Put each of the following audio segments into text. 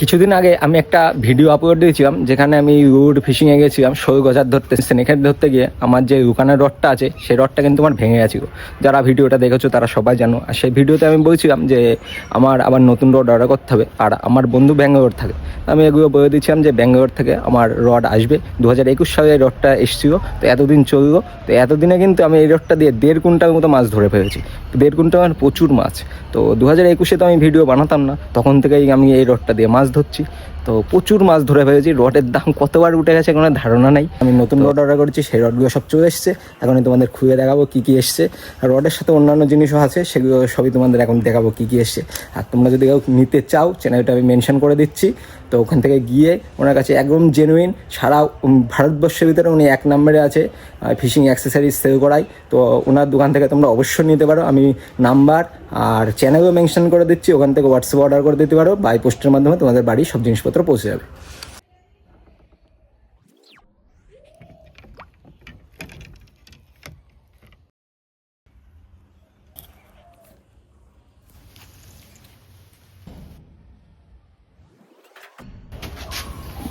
কিছুদিন আগে আমি একটা ভিডিও আপলোড দিয়েছিলাম, যেখানে আমি রুড ফিশিংয়ে গেছিলাম, শোল গজার ধরতে। স্নেকের ধরতে গিয়ে আমার যে রুকানের রডটা আছে, সেই রডটা কিন্তু আমার ভেঙে গেছিল। যারা ভিডিওটা দেখেছ, তারা সবাই জানো। আর সেই ভিডিওতে আমি বলছিলাম যে, আমার আবার নতুন রড অর্ডার করতে হবে, আর আমার বন্ধু ব্যাঙ্গালোর থাকে। আমি এগুলো বলে দিচ্ছিলাম যে, ব্যাঙ্গালোর থেকে আমার রড আসবে। দু হাজার একুশ সালে এই রডটা এসেছিল, তো এতদিন চলল। তো এতদিনে কিন্তু আমি এই রডটা দিয়ে দেড় কুইন্টাল মতো মাছ ধরে ফেলেছি। দেড় কুইন্টাল মানে প্রচুর মাছ। তো দু হাজার একুশে তো আমি ভিডিও বানাতাম না, তখন থেকেই আমি এই রডটা দিয়ে মাছ ধরছি। তো প্রচুর মাছ ধরে ফেলেছি। রডের দাম কতবার উঠে গেছে কোনো ধারণা নাই। আমি নতুন রড অর্ডার করেছি, সেই রডগুলো সব চলে এসছে। এখন আমি তোমাদের খুঁজে দেখাবো কী কী এসছে। আর রডের সাথে অন্যান্য জিনিসও আছে, সেগুলো সবই তোমাদের এখন দেখাবো কী কী এসছে। আর তোমরা যদি কেউ নিতে চাও চ্যানেলটা আমি মেনশন করে দিচ্ছি। তো ওখান থেকে গিয়ে ওনার কাছে একদম জেনুইন সারা ভারতবর্ষের ভিতরে উনি এক নম্বরে আছে ফিশিং অ্যাক্সেসারিজ সেল করাই তো ওনার দোকান থেকে তোমরা অবশ্যই নিতে পারো। আমি নাম্বার আর চ্যানেলও মেনশন করে দিচ্ছি। ওখান থেকে হোয়াটসঅ্যাপ অর্ডার করে দিতে পারো। বাই পোস্টের মাধ্যমে তোমাদের বাড়ি সব জিনিসপত্র পৌঁছে যাবে।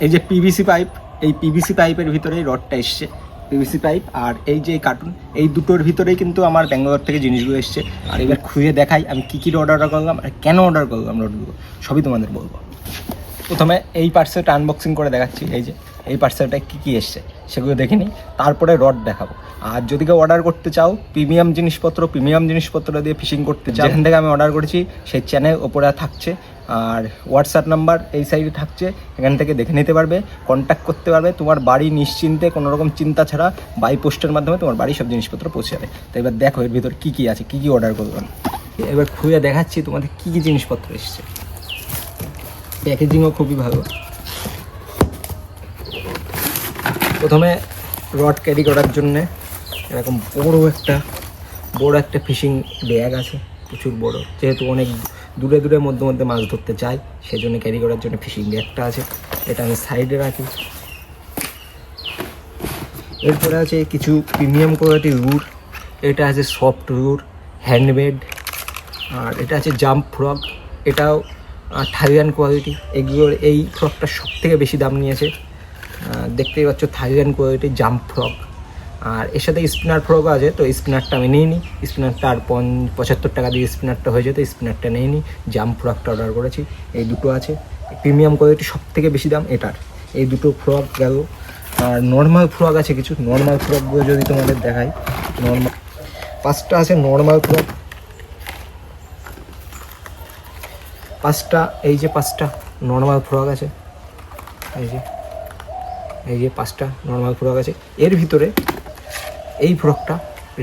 এই যে পিভিসি পাইপ এই পিভিসি পাইপের ভিতরেই রডটা এসছে। পিভিসি পাইপ আর এই যে কার্টুন এই দুটোর ভিতরেই কিন্তু আমার ব্যাঙ্গালোর থেকে জিনিসগুলো এসছে। আর এবার খুঁজে দেখাই আমি কী কী রড অর্ডার করলাম আর কেন অর্ডার করলাম রডগুলো, সবই তোমাদের বলব। প্রথমে এই পার্সেলটা আনবক্সিং করে দেখাচ্ছি, এই যে, এই পার্সেলটায় কী কী এসছে, সেগুলো দেখে নিই তারপরে রড দেখাবো। আর যদি কেউ অর্ডার করতে চাও প্রিমিয়াম জিনিসপত্র প্রিমিয়াম জিনিসপত্র দিয়ে ফিশিং করতে চাও, যেখান থেকে আমি অর্ডার করেছি, সেই চ্যানেল ওপরে থাকছে। আর হোয়াটসঅ্যাপ নাম্বার এই সাইডে থাকছে, এখান থেকে দেখে নিতে পারবে কন্ট্যাক্ট করতে পারবে। তোমার বাড়ি নিশ্চিন্তে কোনো রকম চিন্তা ছাড়া বাই পোস্টের মাধ্যমে তোমার বাড়ি সব জিনিসপত্র পৌঁছে যাবে। তো এবার দেখো এর ভিতর কী কী আছে, কী কী অর্ডার করবেন এবার খুঁজে দেখাচ্ছি তোমাদের কী কী জিনিসপত্র এসছে। প্যাকেজিংও খুবই ভালো। প্রথমে রড ক্যারি করার জন্যে এরকম বড় একটা বড় একটা ফিশিং ব্যাগ আছে, প্রচুর বড়। যেহেতু অনেক দূরে দূরে মধ্যে মধ্যে মাছ ধরতে চাই সেই জন্য ক্যারি করার জন্য ফিশিং ব্যাগটা আছে, এটা আমি সাইডে রাখি। এরপরে আছে কিছু প্রিমিয়াম কোয়ালিটির রুট, এটা আছে সফট রুট হ্যান্ডমেড আর এটা আছে জাম্প ফ্রক এটাও থাইল্যান্ড কোয়ালিটি এগুলোর এই ফ্রকটা সব থেকে বেশি দাম নিয়েছে। দেখতেই পাচ্ছ থাইল্যান্ড কোয়ালিটি জাম্প ফ্রক। আর এর সাথে স্পিনার ফ্রকও আছে, তো স্পিনারটা আমি নিইনি। স্পিনারটা আর পঞ্চ পঁচাত্তর টাকা দিয়ে স্পিনারটা হয়ে যেত, স্পিনারটা নিইনি। জাম্প ফ্রকটা অর্ডার করেছি, এই দুটো আছে। প্রিমিয়াম কোয়ালিটি সব থেকে বেশি দাম এটার। এই দুটো ফ্রক গেল। আর নর্মাল ফ্রক আছে কিছু। নর্মাল ফ্রকগুলো যদি তোমাদের দেখাই নর্মাল পাঁচটা আছে নর্মাল ফ্রক। পাঁচটা, এই যে পাঁচটা নর্মাল ফ্রক আছে। এই যে এই যে পাঁচটা নর্মাল ফ্রক আছে। এর ভিতরে এই ফ্রকটা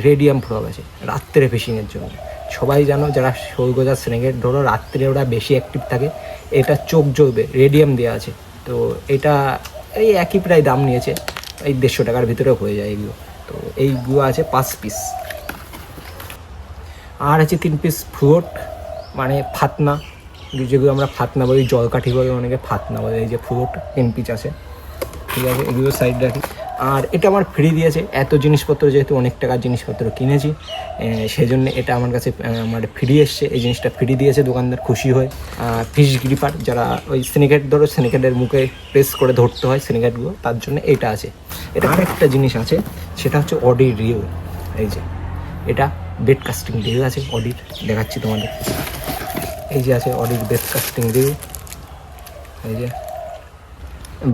রেডিয়াম ফ্রক আছে, রাত্রে ফিশিংয়ের জন্য। সবাই জানো, যারা শৈলগোজা স্নেকের ধরো, রাত্রে ওরা বেশি অ্যাক্টিভ থাকে, এটা চোখ জ্বলবে রেডিয়াম দেওয়া আছে। তো এটা এই একই প্রায় দাম নিয়েছে, এই দেড়শো টাকার ভিতরে হয়ে যায় এগুলো। তো এইগুলো আছে পাঁচ পিস আর আছে তিন পিস ফ্রুট মানে ফাতনা যেগুলো আমরা ফাতনা বলি জলকাঠি বলি অনেকে ফাতনা বলে, এই যে ফ্রুট পিস আছে। ঠিক আছে, এগুলো সাইড রাখি। আর এটা আমার ফ্রি দিয়েছে, এত জিনিসপত্র যেহেতু অনেক টাকার জিনিসপত্র কিনেছি সেই জন্য এটা আমার কাছে আমার ফ্রি এসছে। এই জিনিসটা ফ্রি দিয়েছে, দোকানদার খুশি হয়। ফিশ গ্রিপার যারা ওই সিনিকেট ধরো সিনিকেটের মুখে প্রেস করে ধরতে হয় সিনিকেটগুলো তার জন্য এটা আছে। এটা আরেকটা জিনিস আছে, সেটা হচ্ছে অডি রিল এই যে, এটা বেড কাস্টিং রিল আছে অডিট দেখাচ্ছি তোমাদের। এই যে আছে বেড কাস্টিং রিল এই যে।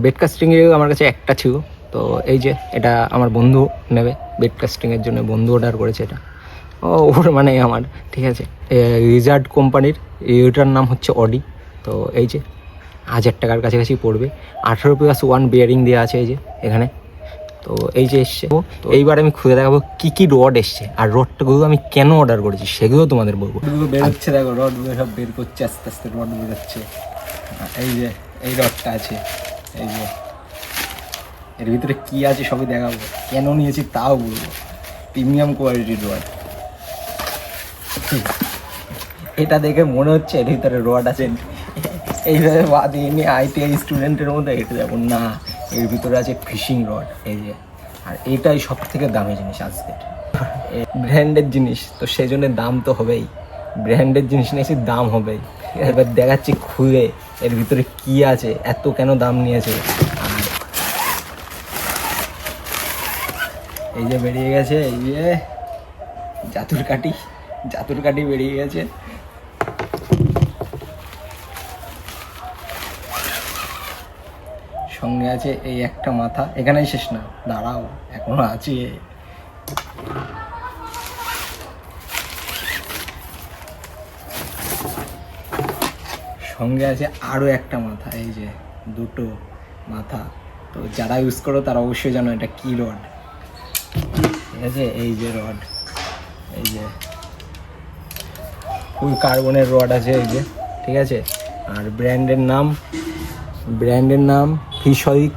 বেড কাস্টিংয়ে আমার কাছে একটা ছিল, তো এই যে এটা আমার বন্ধু নেবে, বেড কাস্টিংয়ের জন্য বন্ধু অর্ডার করেছে এটা। ও, ওর মানে আমার, ঠিক আছে। রিজার্ড কোম্পানির এটার নাম হচ্ছে অডি তো এই যে হাজার টাকার কাছাকাছি পড়বে। আঠেরো প্লাস ওয়ান বিয়ারিং দেওয়া আছে এই যে, এখানে। তো এই যে এসছে তো এইবার আমি খুঁজে দেখাবো কি কি রড এসছে আর রডটাগুলো আমি কেন অর্ডার করেছি সেগুলো তোমাদের বলব। বেরোচ্ছে দেখো রডগুলো সব বের করছে আস্তে আস্তে রড বেরোচ্ছে এই যে এই রডটা আছে এই যে। এর ভিতরে কি আছে সবই দেখাবো কেন নিয়েছি তাও বলব। প্রিমিয়াম কোয়ালিটির রড এটা দেখে মনে হচ্ছে এর ভিতরে রড আছে। এইভাবে বাদ এমনি আইটিআই স্টুডেন্টের মধ্যে এটা যাব। না এর ভিতরে আছে ফিশিং রড, এই যে। আর এটাই সব থেকে দামি জিনিস আজকের। ব্র্যান্ডের জিনিস, তো সেই জন্য দাম তো হবেই। ব্র্যান্ডের জিনিস নিয়েছি দাম হবেই। এবার দেখাচ্ছি খুলে এর ভিতরে কি আছে, এত কেন দাম নিয়েছে। এই যে বেরিয়ে গেছে, এই যে জাতুর কাঠি জাতুর কাঠি বেরিয়ে গেছে। সঙ্গে আছে এই একটা মাথা। এখানেই শেষ না, দাঁড়াও, এখনও আছে। সঙ্গে আছে আরও একটা মাথা, এই যে দুটো মাথা। তো যারা ইউজ করো তারা অবশ্যই জানো এটা কি রড ঠিক আছে? এই যে রড এই যে। ফুল কার্বনের রড আছে, এই যে। ঠিক আছে? আর ব্র্যান্ডের নাম ব্র্যান্ডের নাম ফিশরিক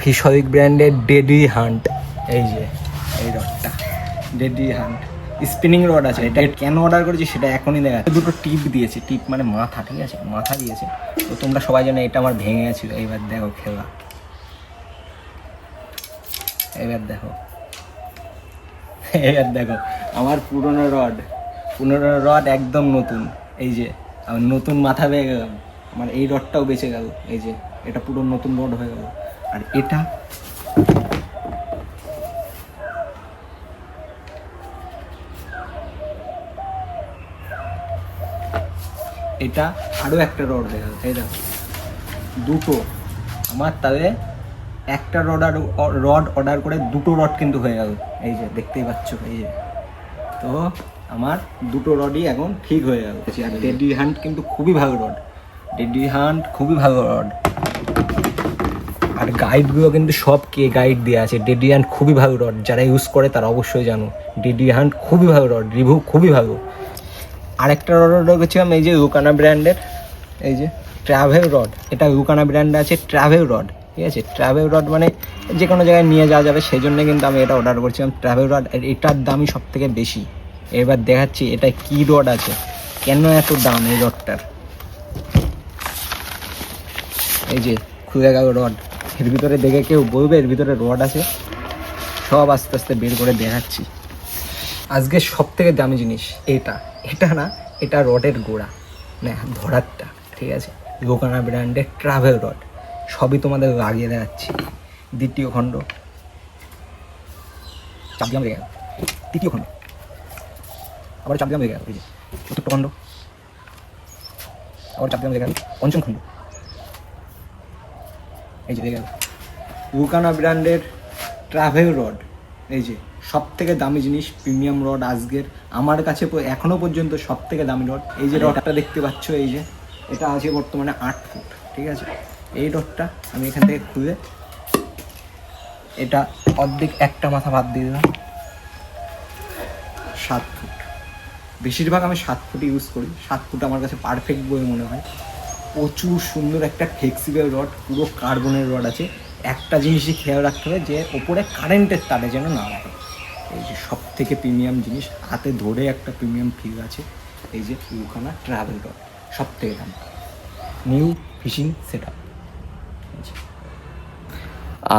ফিশরিক ব্র্যান্ডের ডেডি হান্ট। এই যে এই রডটা। Daddy hunt. স্পিনিং রড আছে এটা কেন অর্ডার করেছি সেটা এখনই দেখা। দুটো টিপ দিয়েছে টিপ মানে মাথা ঠিক আছে? মাথা দিয়েছে। তো তোমরা সবাই জানো এটা আমার ভেঙে গেছিল। এইবার দেখো খেলা। এবার দেখো। এবার দেখো আমার পুরনো রড। পুরনো রড একদম নতুন। এই যে আমার নতুন মাথা পেয়ে গেলাম আমার এই রডটাও বেঁচে গেল, এই যে এটা পুরো নতুন রড হয়ে গেল। আর এটা এটা আরও একটা রড হয়ে গেল এই দেখো দুটো। আমার তাহলে একটা রড আর রড অর্ডার করে দুটো রড কিন্তু হয়ে গেল, এই যে দেখতেই পাচ্ছ, এই যে। তো আমার দুটো রডই এখন ঠিক হয়ে গেল। আর ডেডি হান্ট কিন্তু খুবই ভালো রড। ডেডি হান্ট খুবই ভালো রড। আর গাইডগুলো কিন্তু সব কে গাইড দেওয়া আছে। ডেডি হান্ট খুবই ভালো রড, যারা ইউজ করে তারা অবশ্যই জানো। ডেডি হান্ট খুবই ভালো রড রিভিউ খুবই ভালো। আরেকটা রড অর্ডার করছিলাম এই যে রুকানা ব্র্যান্ডের, এই যে ট্রাভেল রড। এটা রুকানা ব্র্যান্ডে আছে, ট্রাভেল রড, ঠিক আছে? ট্রাভেল রড মানে যে কোনো জায়গায় নিয়ে যাওয়া যাবে সেই জন্য কিন্তু আমি এটা অর্ডার করছিলাম। ট্রাভেল রড এটার দামই সব থেকে বেশি। এবার দেখাচ্ছি এটা কি রড আছে। কেন এত দাম এই রডটার? এই যে খুলে গেল রড, এর ভিতরে দেখে কেউ বলবে এর ভিতরে রড আছে। সব আস্তে আস্তে বের করে দেখাচ্ছি। আজকে সব থেকে দামি জিনিস এটা। এটা না, এটা রডের গোড়া। না ধরারটা ঠিক আছে? লোকানা ব্র্যান্ডের ট্রাভেল রড সবই তোমাদের লাগিয়ে দেখাচ্ছি। দ্বিতীয় খণ্ড। চাপ দিলাম রেখে গেল তৃতীয় খণ্ড। আবার চাপ দিলাম রেখে গেল চতুর্থ খণ্ড। আবার চাপ দিলাম রেখে গেল পঞ্চম খণ্ড। এই যে গেল লুকানা ব্র্যান্ডের ট্রাভেল রড এই যে সব থেকে দামি জিনিস প্রিমিয়াম রড আজকের আমার কাছে প- এখনও পর্যন্ত সব থেকে দামি রড। এই যে রডটা দেখতে পাচ্ছ এই যে এটা আছে বর্তমানে আট ফুট ঠিক আছে? এই রডটা আমি এখান থেকে খুলে এটা অর্ধেক একটা মাথা বাদ দিয়ে দিলাম। সাত ফুট। বেশিরভাগ আমি সাত ফুট ইউজ করি সাত ফুট আমার কাছে পারফেক্ট বলে মনে হয়। প্রচুর সুন্দর একটা ফ্লেক্সিবল রড পুরো কার্বনের রড আছে। একটা জিনিসই খেয়াল রাখতে হবে যে, ওপরে কারেন্টের তারে যেন না লাগে। এই যে সব থেকে প্রিমিয়াম জিনিস, হাতে ধরে একটা প্রিমিয়াম ফিল আছে, এই যে ইউখানা ট্রাভেল রড সব থেকে দাম নিউ ফিশিং সেট আপ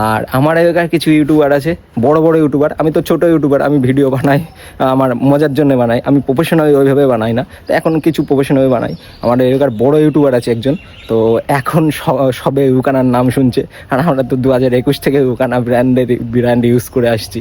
আর আমার এলাকার কিছু ইউটিউবার আছে, বড় বড় ইউটিউবার আমি তো ছোট ইউটিউবার আমি ভিডিও বানাই, আমার মজার জন্য বানাই। আমি প্রফেশনাল ওইভাবে বানাই না, তো এখন কিছু প্রফেশনাল বানাই। আমার এলাকার বড় ইউটিউবার আছে একজন, তো এখন সবে রুকানার নাম শুনছে। আর আমরা তো দু হাজার একুশ থেকে রুকানা ব্র্যান্ডের ব্র্যান্ড ইউজ করে আসছি।